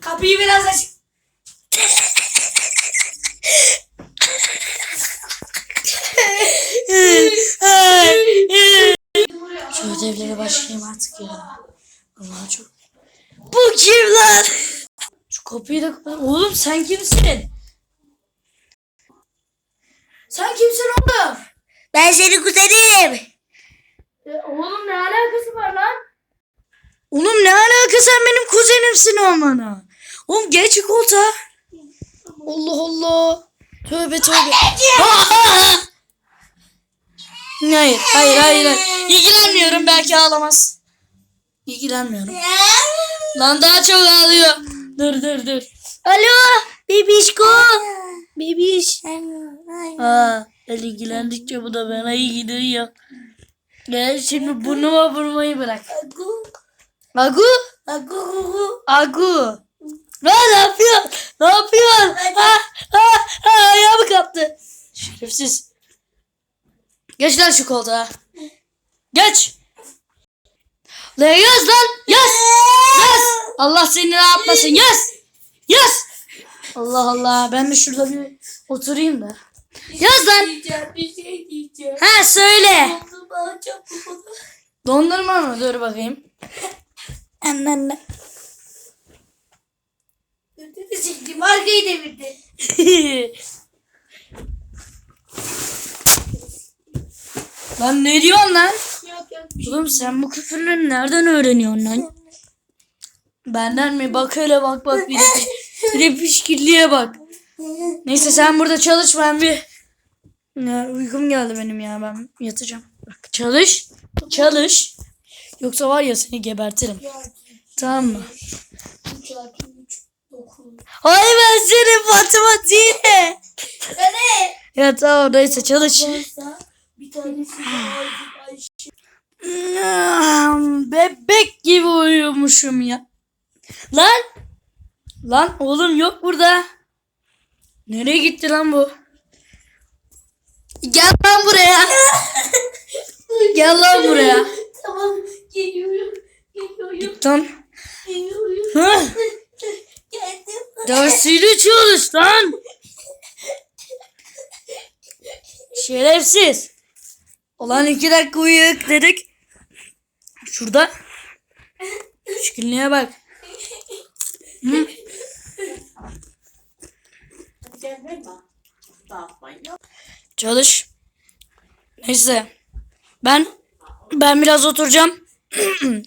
Kapıyı biraz aç. Şu ödevlere başlayayım artık ya. Allah çok. Bu kim lan? Şu kapıyı da kapat. Oğlum sen kimsin? Sen kimsin oğlum? Ben senin kuzenim. E, oğlum ne alakası var lan? Oğlum ne alakası sen benim kuzenimsin olmana. Oğlum geç koltuğa. Allah Allah. Tövbe tövbe. Hayır hayır hayır hayır. İlgilenmiyorum belki ağlamaz. İlgilenmiyorum. Lan daha çok ağlıyor. Dur dur dur. Alo bebişko. Bebiş. Aa, el ilgilendikçe bu da bana iyi gidiyor. Gel şimdi burnuma vurmayı bırak. Agu? Agu. Agu. Ne, ne yapıyorsun? Ne yapıyorsun? Ha, ha, ha, ayağımı kaptı. Şerefsiz. Geç lan şu koltuğa. Geç. Lan yaz lan. Yaz. Yaz. Allah seni ne yapmasın. Yaz. Yaz. Allah Allah. Ben de şurada bir oturayım da. Yaz lan. Diyeceğim bir şey diyeceğim. Ha söyle. Dondurma mı? Dur bakayım. Anne Ödedi çekti. Markayı devirdi. lan ne diyorsun lan? Yok yok bir şey. Oğlum sen bu küfürleri nereden öğreniyorsun lan? Benden mi? Bak hele bak bak bir de, bir de bak. Neyse sen burada çalış ben bir... Ya, uykum geldi benim ya ben yatacağım. Bak çalış. Çalış. Yoksa var ya seni gebertirim. Tamam mı? 3 artı 3 9. Hayır ben senin matematiğine. Ne? Ya tamam neyse çalış. Bir tanesi Bebek gibi uyumuşum ya. Lan. Lan oğlum yok burada. Nereye gitti lan bu? Gel lan buraya. Gel lan buraya. Tamam geliyorum. Geliyorum. Git lan. Geliyorum. Hı? Geldim. Dersini çalış lan. Şerefsiz. Ulan iki dakika uyuyuk dedik. Şurada. Hı? Gelme bak. Dağıtmayın. Çalış. Neyse. Ben ben biraz oturacağım.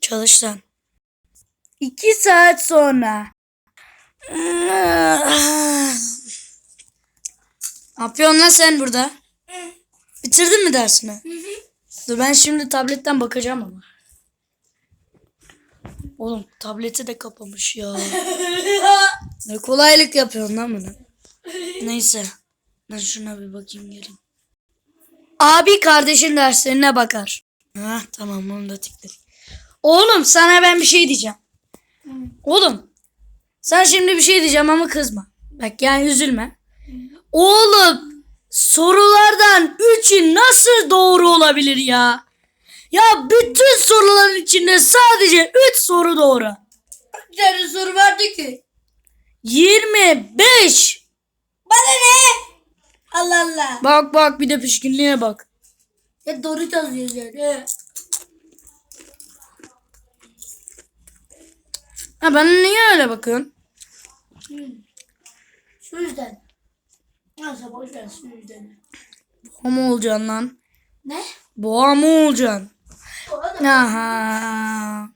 Çalış sen. İki saat sonra. Ne yapıyorsun lan sen burada? Bitirdin mi dersini? Dur ben şimdi tabletten bakacağım ama. Oğlum tableti de kapamış ya. ne kolaylık yapıyorsun lan bunu. Neyse. Ben şuna bir bakayım gelin. Abi kardeşin derslerine bakar. Ha tamam onu da tıkladık. Oğlum sana ben bir şey diyeceğim. Oğlum sen şimdi bir şey diyeceğim ama kızma. Bak yani üzülme. Oğlum sorulardan üçü nasıl doğru olabilir ya? Ya bütün soruların içinde sadece 3 soru doğru. Bir tane soru vardı ki. 25. Bana ne? Allah Allah. Bak bak bir de pişkinliğe bak. Ya doğru yazıyoruz yani. Ha ben niye öyle bakıyorsun? Şu yüzden. Neyse boş ver şu yüzden. Boğa mı olacaksın lan? Ne? Boğa mı olacaksın? Aha.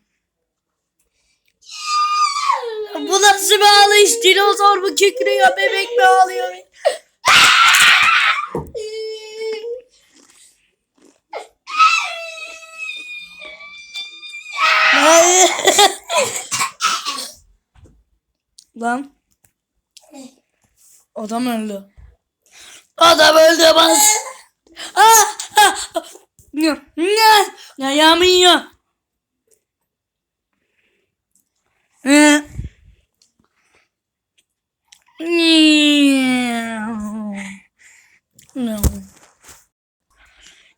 Bu nasıl bir ağlayış? Dinozor mu kekiriyor? Bebek mi ağlıyor? Lan. Adam öldü. Adam öldü bas. Ah, ah, ah. Ne? Ne? Ayağımı yiyor. Ee. Ne?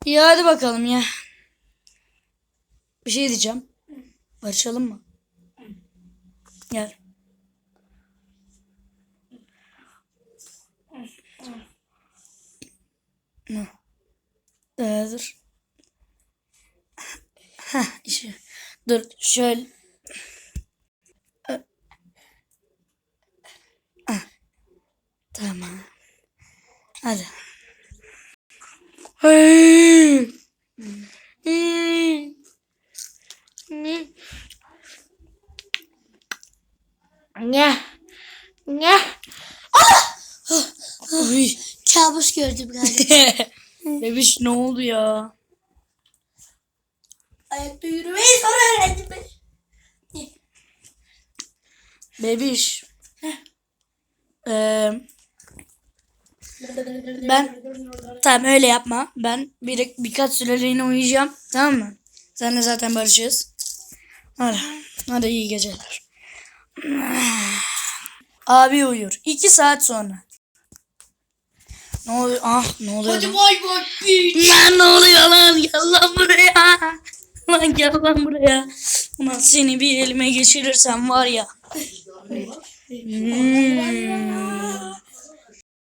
İyi hadi bakalım ya. Bir şey diyeceğim. Barışalım mı? Gel. Bekle dur. Heh. Dur şöyle. Ah, Tamam. Hadi. Hey. Hmm. Hmm. Ne? Ne? Ay. Kabus gördüm galiba. Bebiş ne oldu ya? Ayakta yürümeyi sonra öğrendim ben. Bebiş. Ee, Ben- tamam öyle yapma. Ben bir, birkaç süreliğine uyuyacağım. Tamam mı? Seninle zaten barışırız. Hadi. Hadi iyi geceler. Abi uyur. İki saat sonra. Ne oluyor? Ah ne oluyor? Hadi bay bay. Lan ne oluyor lan? Gel lan buraya. Lan gel lan buraya. Ulan seni bir elime geçirirsem var ya. Hmm.